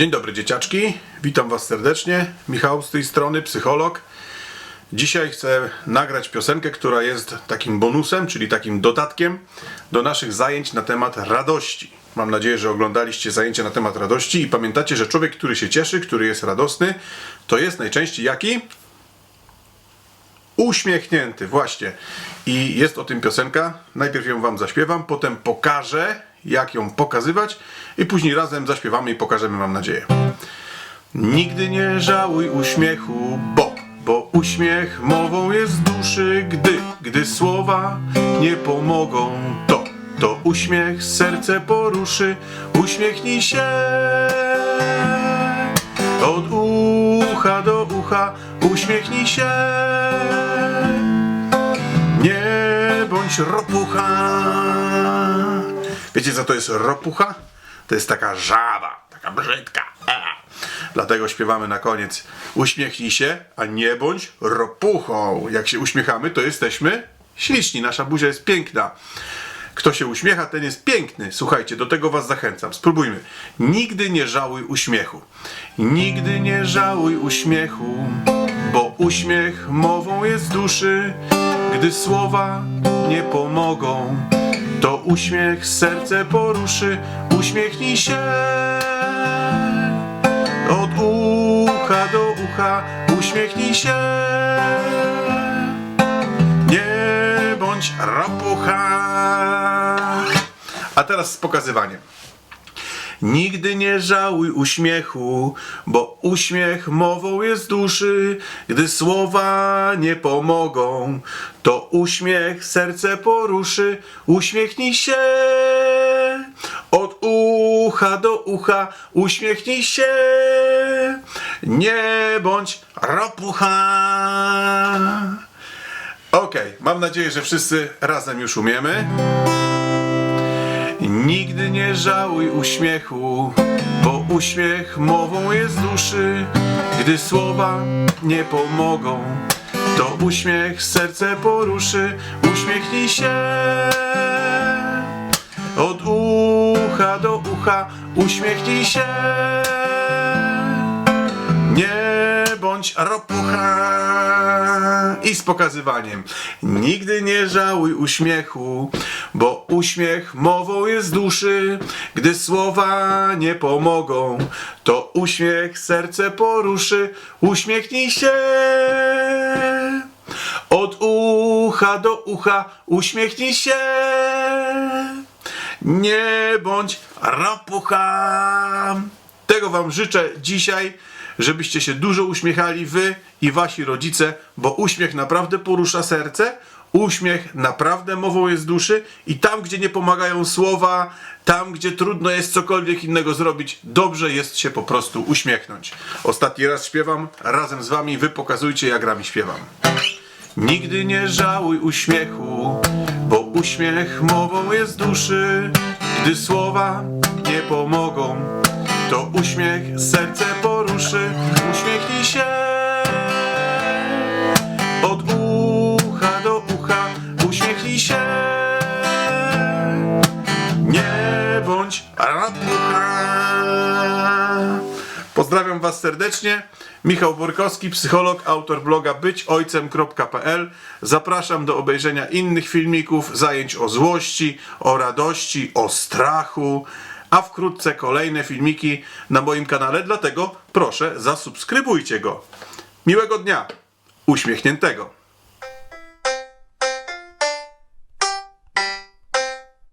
Dzień dobry dzieciaczki, witam Was serdecznie. Michał z tej strony, psycholog. Dzisiaj chcę nagrać piosenkę, która jest takim bonusem, czyli takim dodatkiem do naszych zajęć na temat radości. Mam nadzieję, że oglądaliście zajęcia na temat radości i pamiętacie, że człowiek, który się cieszy, który jest radosny, to jest najczęściej jaki? Uśmiechnięty, właśnie. I jest o tym piosenka. Najpierw ją wam zaśpiewam, potem pokażę, jak ją pokazywać i później razem zaśpiewamy i pokażemy, mam nadzieję. Nigdy nie żałuj uśmiechu, bo, bo uśmiech mową jest duszy, gdy, gdy słowa nie pomogą, to, to uśmiech serce poruszy, uśmiechnij się. Od ucha do ucha uśmiechnij się. Nie bądź ropucha. Wiecie co to jest ropucha? To jest taka żaba, taka brzydka. A. Dlatego śpiewamy na koniec uśmiechnij się, a nie bądź ropuchą. Jak się uśmiechamy, to jesteśmy śliczni. Nasza buzia jest piękna. Kto się uśmiecha, ten jest piękny. Słuchajcie, do tego was zachęcam. Spróbujmy. Nigdy nie żałuj uśmiechu. Nigdy nie żałuj uśmiechu, bo uśmiech mową jest duszy. Gdy słowa nie pomogą, to uśmiech serce poruszy. Uśmiechnij się od ucha do ucha. Uśmiechnij się. Nie bądź ropucha. A teraz z pokazywaniem. Nigdy nie żałuj uśmiechu, bo uśmiech mową jest duszy. Gdy słowa nie pomogą, to uśmiech serce poruszy. Uśmiechnij się od ucha do ucha. Uśmiechnij się, nie bądź ropucha. Okej, mam nadzieję, że wszyscy razem już umiemy. Nigdy nie żałuj uśmiechu, bo uśmiech mową jest duszy. Gdy słowa nie pomogą, to uśmiech serce poruszy. Uśmiechnij się od ucha do ucha. Uśmiechnij się. Nie bądź ropucha. I z pokazywaniem. Nigdy nie żałuj uśmiechu, bo uśmiech mową jest duszy. Gdy słowa nie pomogą, to uśmiech serce poruszy. Uśmiechnij się. Od ucha do ucha, uśmiechnij się. Nie bądź ropucha. Tego Wam życzę dzisiaj, żebyście się dużo uśmiechali Wy i Wasi rodzice, bo uśmiech naprawdę porusza serce. Uśmiech naprawdę mową jest duszy i tam, gdzie nie pomagają słowa, tam, gdzie trudno jest cokolwiek innego zrobić, dobrze jest się po prostu uśmiechnąć. Ostatni raz śpiewam razem z Wami, Wy pokazujcie, jak rami śpiewam. Nigdy nie żałuj uśmiechu, bo uśmiech mową jest duszy. Gdy słowa nie pomogą, to uśmiech serce poruszy. Uśmiechnij się od ucha do ucha. Uśmiechnij się. Nie bądź rapucha. Pozdrawiam Was serdecznie. Michał Borkowski, psycholog, autor bloga byćojcem.pl. Zapraszam do obejrzenia innych filmików, zajęć o złości, o radości, o strachu, a wkrótce kolejne filmiki na moim kanale, dlatego proszę zasubskrybujcie go. Miłego dnia, uśmiechniętego.